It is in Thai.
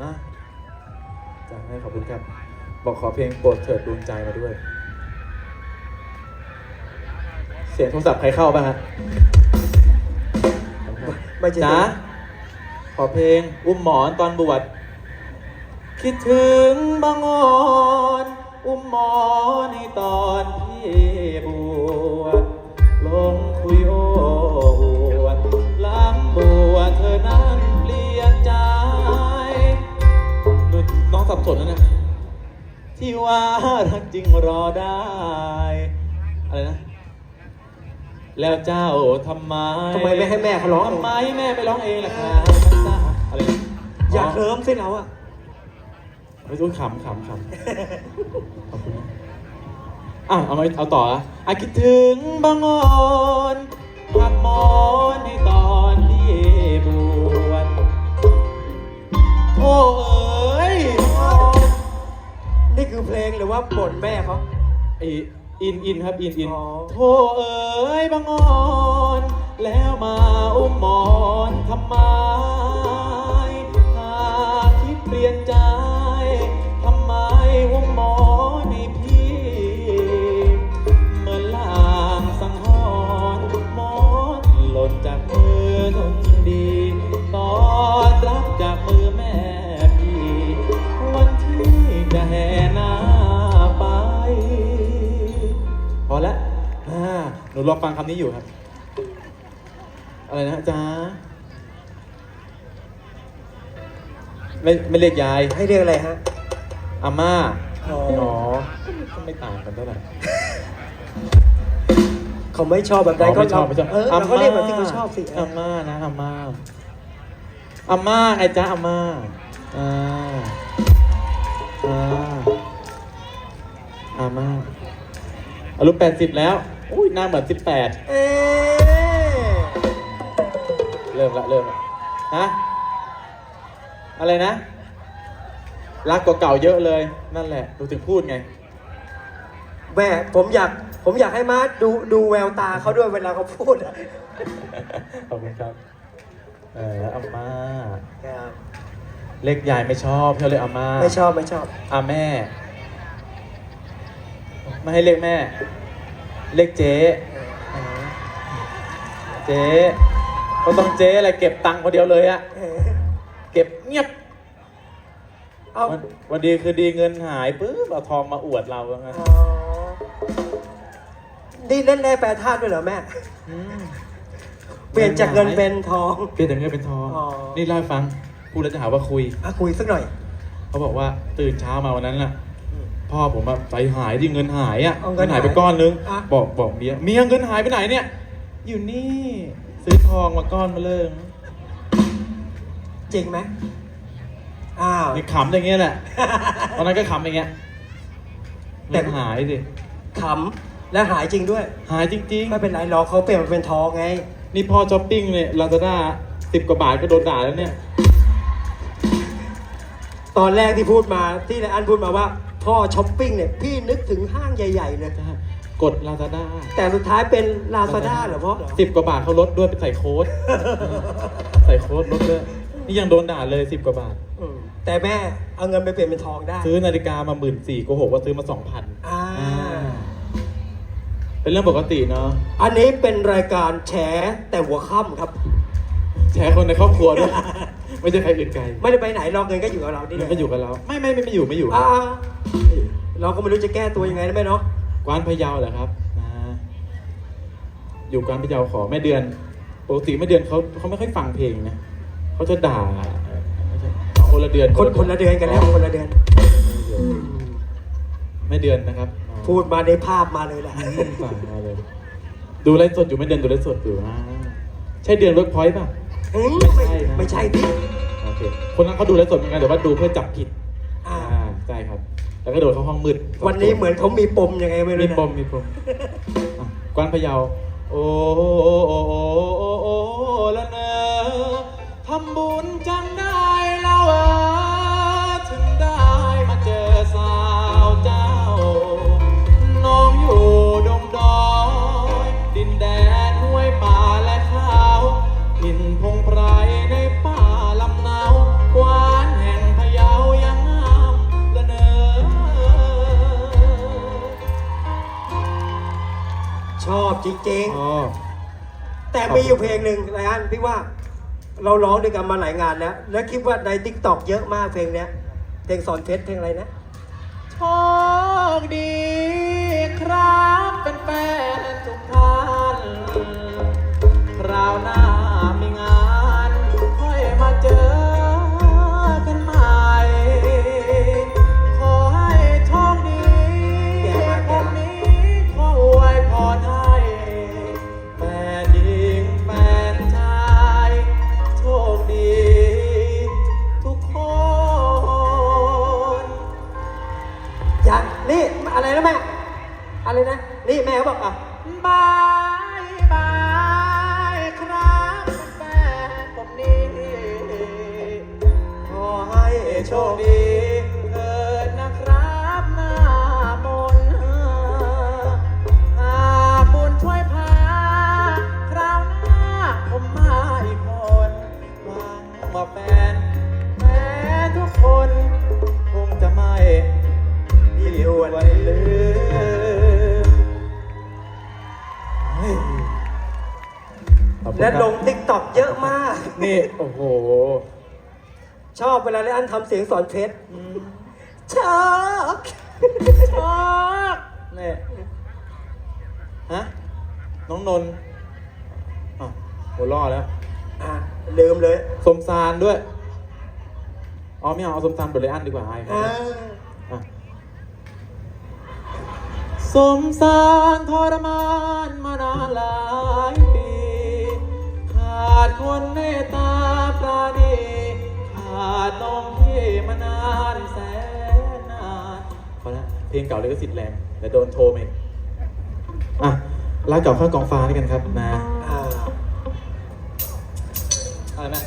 อะจะให้ขอบคุณครับ บอกขอเพลงโปรดเถิดดวงใจมาด้วย เสียงโทรศัพท์ใครเข้าป่ะฮะไม่ใช่จ๋าขอเพลง อุ้มหมอนตอนบวช คิดถึงบางอ่อนอุ้มหมอนในตอนพี่บวชลง สับสนนะเนี่ยที่ว่ารักจริงรอได้ อะไรนะ แล้วเจ้าทำไมทำไมไม่ให้แม่เขาร้องทำไมแม่ไปร้องเองล่ะครับอะไรนะอยากเคิมสิเราอะไม่รู้ขำขำขำขอบคุณนะอะเอามาเอาต่ออะอะคิดถึงบางอ่อน งหรือว่าบ่นแม่เขาไออินอินครับอินอินอ๋อ โธ่เอ้ยบางอ่อน แล้วมาอุ้มหมอนทำไม รอฟังคำนี้อยู่ครับ อะไรนะจ๊ะไม่ไม่เรียกยายให้เรียกอะไรฮะอาม่าอ๋ออ๋อก็ไม่ต่างกันเท่าไหร่ เขาไม่ชอบแบบใดอ๋อก็ไม่ชอบไม่ชอบเออเราก็เรียกแบบที่เขาชอบสิอาม่านะอาม่าอาม่าไงจ๊ะอาม่าอ่าอ่าอาม่าอายุแปดสิบแล้ว อุ้ยหน้าเหมือนสิบแปดเอ๊ะเริ่มละเริ่มละฮะอะไรนะ รักกว่าเก่าเยอะเลย นั่นแหละดูถึงพูดไง แม่ผมอยากผมอยากให้มาดูดูแววตาเขาด้วยเวลาเขาพูดอะขอบคุณครับ เอออาม่า ครับเล็กยายไม่ชอบเขาเลยอาม่าไม่ชอบไม่ชอบ อาแม่ ไม่ให้เรียกแม่ เรียกเจ๊เจ๊ก็ต้องเจ๊อะไรเก็บตังค์คนเดียวเลยอะเออเก็บเงียบเอาวันวันดีคือดีเงินหายปุ๊บเอาทองมาอวดเราว่างั้นอ๋อนี่เล่นแร่แปรธาตุด้วยเหรอแม่ มเปลี่ยนจากเงินเป็นทอง เปลี่ยนจากเงินเป็นทอง อ๋อ นี่เล่าให้ฟังพูดแล้วจะหาว่าคุย อะคุยสักหน่อย เขาบอกว่าตื่นเช้ามาวันนั้นน่ะ พ่อผมอะใจหายที่เงินหายอะเอาเงินหายไปก้อนนึง อะ บอกบอกเมียเมียเงินหายไปไหนเนี่ย อยู่นี่ ซื้อทองมาก้อนมาเริ่มจริงไหมอ้าว นี่ขำอย่างเงี้ยแหละ ตอนนั้นก็ขำอย่างเงี้ยแต่ เงินหายสิขำและหายจริงด้วยหายจริง ไม่เป็นไรหรอกเขาเปลี่ยนมาเป็นทองไง ๆ นี่พ่อช้อปปิ้งเนี่ยลาซาด้าสิบกว่าบาทก็โดนด่าแล้วเนี่ย ตอนแรกที่พูดมาที่นายอันพูดมาว่า พ่อช้อปปิ้งเนี่ยพี่นึกถึงห้างใหญ่ๆเลยกดลาซาด้าแต่สุดท้ายเป็นลาซาด้าเหรอพ่อสิบกว่าบาทเขาลดด้วยเป็นใส่โค้ด ใส่โค้ดลดด้วยนี่ยังโดนด่าเลยสิบกว่าบาทอืมแต่แม่เอาเงินไปเปลี่ยนเป็นทองได้ ซื้อนาฬิกามาหมื่นสี่โกหกว่าซื้อมาสองพันอ่าเป็นเรื่องปกติเนาะอันนี้เป็นรายการแฉแต่หัวค่ำครับแชร์คนในครอบครัวด้วยไม่ใช่ใครอื่นไกลไม่ได้ไปไหนหรอกเงินก็อยู่กับเรานี่แหมันละก็อยู่กับเรา ไม่ไม่ไม่ไม่อยู่ไม่อยู่อ่า เราก็ไม่รู้จะแก้ตัวยังไงนะแม่เนาะกวานพะเยาเหรอครับอ่าอยู่กวานพะเยาขอแม่เดือนปกติแม่เดือนเขาเขาไม่ค่อยฟังเพลงนะเขาจะด่าเอ่อไม่ใช่อ๋อคนละเดือนคนคนละเดือนกันแล้วคนละเดือน แม่เดือนนะครับอ๋อพูดมาในภาพมาเลยแหละอืมฟังมาเลย ดูไลฟ์สดอยู่แม่เดือนดูไลฟ์สดอยู่อ่าใช่เดือนเวิร์กพอยต์ป่ะเฮ้ยไม่ไม่ใช่นะไม่ใช่ที่โอเคคนนั้นเขาดูไลฟ์สดเหมือนกันแต่ว่าดูเพื่อจับผิด อ่าอ่าใช่ครับ แล้วก็โดดเข้าห้องมืดวันนี้เหมือนเขามีปมยังไงไม่รู้มีนะปมมีปมอะกวานพะเยา โอ้โอ้โอ้โอ้โอ้โอ้ละเนอทำบุญจั จริงอ๋อ ๆ แต่มีอยู่เพลงหนึ่งไรอันพี่ว่า เราร้องด้วยกันมาหลายงานแล้ว แล้วคิดว่าในทิกตอกเยอะมากเพลงเนี้ยเพลงสอนเพชรเพลงอะไรนะ โชคดีครับเป็นแฟนทุกท่านคราวหน้าายบาย คุณและครับลงทิกตอกเยอะมาก นี่ โอ้โห ชอบเวลาไรอันทำเสียงสอนเพชรชอบชอบเนี่ยฮะ น้องนนท์อ้าวหัวล่อแล้ว อะลืมเลยสมซานด้วย อ๋อไม่เอาเอาสมซานบทเลยอันดีกว่าไอ้อ่าอะสมสารทรมานมานานหลายปี ขาดคนเมตตาปราณีขาดตรงที่มานานแสนนานพอละเพลงเก่าเลยก็สิทธิ์แรงแต่โดนโทรมาอีกอะรักเก่าข้ากองฟ้าด้วยกันครับนะอ่าอะไรนะ